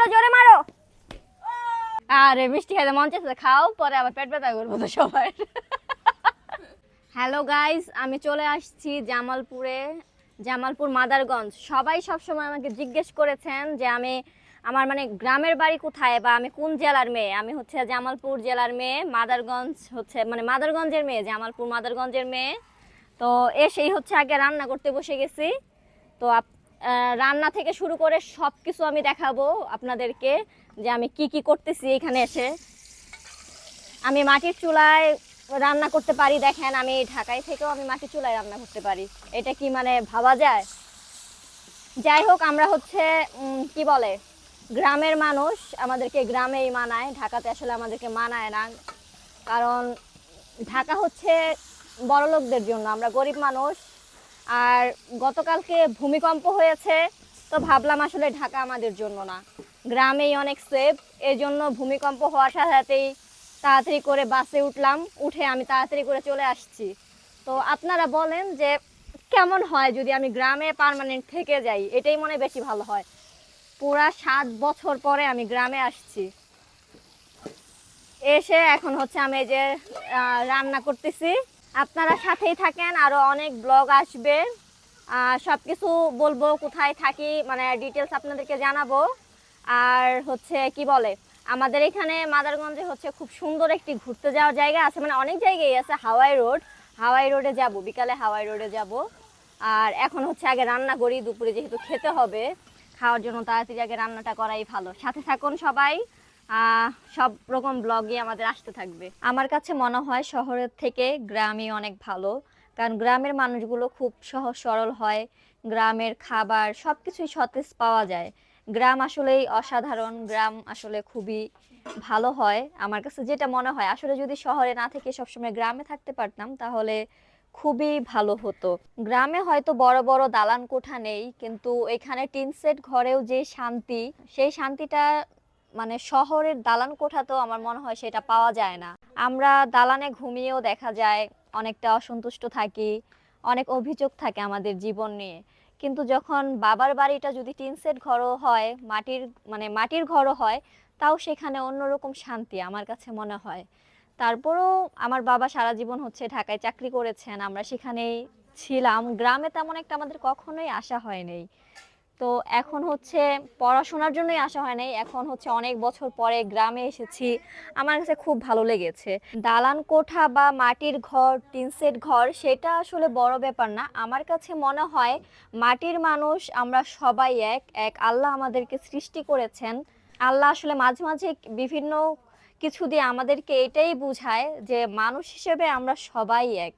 মারো, জোরে মারো। আরে, মিষ্টি খাইতে মন চাইছে, খাও, পরে আবার পেট ব্যথা করব তো সবার। হ্যালো গাইস আমি চলে আসছি জামালপুরে, জামালপুর মাদারগঞ্জ। সবাই সবসময় আমাকে জিজ্ঞেস করেছেন যে আমি আমার মানে গ্রামের বাড়ি কোথায় বা আমি কোন জেলার মেয়ে? আমি হচ্ছে জামালপুর জেলার মেয়ে, মাদারগঞ্জ হচ্ছে মানে মাদারগঞ্জের মেয়ে, জামালপুর মাদারগঞ্জের মেয়ে। তো এসেই হচ্ছে আগে রান্না করতে বসে গেছি। তো রান্না থেকে শুরু করে সব কিছু আমি দেখাবো আপনাদেরকে যে আমি কি কি করতেছি এখানে এসে। আমি মাটির চুলায় রান্না করতে পারি, দেখেন আমি ঢাকায় থেকেও আমি মাটির চুলায় রান্না করতে পারি। এটা কি মানে ভাবা যায়? যাই হোক, আমরা হচ্ছে কি বলে, গ্রামের মানুষ, আমাদেরকে গ্রামেই মানায়। ঢাকাতে আসলে আমাদেরকে মানায় না, কারণ ঢাকা হচ্ছে বড় লোকদের জন্য। আমরা গরিব মানুষ আর গতকালকে ভূমিকম্প হয়েছে, তো ভাবলাম আসলে ঢাকা আমাদের জন্য না। গ্রামেই অনেক সেফ এই জন্য ভূমিকম্প হওয়ার সাথে সাথেই তাড়াতাড়ি করে বাসে উঠলাম, উঠে আমি তাড়াতাড়ি করে চলে আসছি। তো আপনারা বলেন যে কেমন হয় যদি আমি গ্রামে পার্মানেন্ট থেকে যাই, এটাই মনে বেশি ভালো হয়। পুরা সাত বছর পরে আমি গ্রামে আসছি। এসে এখন হচ্ছে আমি এই যে রান্না করতেছি। আপনারা সাথেই থাকেন আরও অনেক ব্লগ আসবে। সব কিছু বলব কোথায় থাকি মানে ডিটেলস আপনাদেরকে জানাব। আর হচ্ছে কি বলে, আমাদের এখানে মাদারগঞ্জে হচ্ছে খুব সুন্দর একটি ঘুরতে যাওয়ার জায়গা আছে মানে অনেক জায়গায় আছে হাওয়াই রোড। হাওয়াই রোডে যাব, বিকালে হাওয়াই রোডে যাব। আর এখন হচ্ছে আগে রান্না করি, দুপুরে যেহেতু খেতে হবে, খাওয়ার জন্য তাড়াতাড়ি আগে রান্নাটা করাই ভালো। সাথে থাকুন সবাই। সব রকম ব্লগই আমাদের আসতে থাকবে। আমার কাছে মনে হয় শহরের থেকে গ্রামই অনেক ভালো, কারণ গ্রামের মানুষগুলো খুব সহজ সরল হয়, গ্রামের খাবার সব কিছুই সতেজ পাওয়া যায়। গ্রাম আসলেই অসাধারণ, গ্রাম আসলে খুবই ভালো হয়। আমার কাছে যেটা মনে হয়, আসলে যদি শহরে না থেকে সবসময় গ্রামে থাকতে পারতাম, তাহলে খুবই ভালো হতো। গ্রামে হয়তো বড় বড় দালান কোঠা নেই, কিন্তু এখানে টিন সেট ঘরেও যে শান্তি, সেই শান্তিটা মানে শহরের দালান কোঠাতেও আমার মনে হয় সেটা পাওয়া যায় না। আমরা দালানে ঘুমিয়েও দেখা যায়, অনেকটা অসন্তুষ্ট থাকি, অনেক অভিযোগ থাকে আমাদের জীবন নিয়ে। কিন্তু যখন বাবার বাড়িটা যদি টিন সেট ঘরও হয়, মাটির মানে মাটির ঘরও হয়, তাও সেখানে অন্যরকম শান্তি আমার কাছে মনে হয়। তারপরও আমার বাবা সারা জীবন হচ্ছে ঢাকায় চাকরি করেছেন, আমরা সেখানেই ছিলাম। গ্রামে তেমন একটা আমাদের কখনোই আসা হয়নি। তো এখন হচ্ছে পড়াশোনার জন্যই আসা হয় নাই। এখন হচ্ছে অনেক বছর পরে গ্রামে এসেছি। আমার কাছে খুব ভালো লেগেছে। দালান কোঠা বা মাটির ঘর টিনসেট ঘর, সেটা আসলে বড় ব্যাপার না। আমার কাছে মনে হয় মাটির মানুষ, আমরা সবাই এক এক আল্লাহ আমাদেরকে সৃষ্টি করেছেন। আল্লাহ আসলে মাঝে মাঝে বিভিন্ন কিছু দিয়ে আমাদেরকে এটাই বোঝায় যে মানুষ হিসেবে আমরা সবাই এক।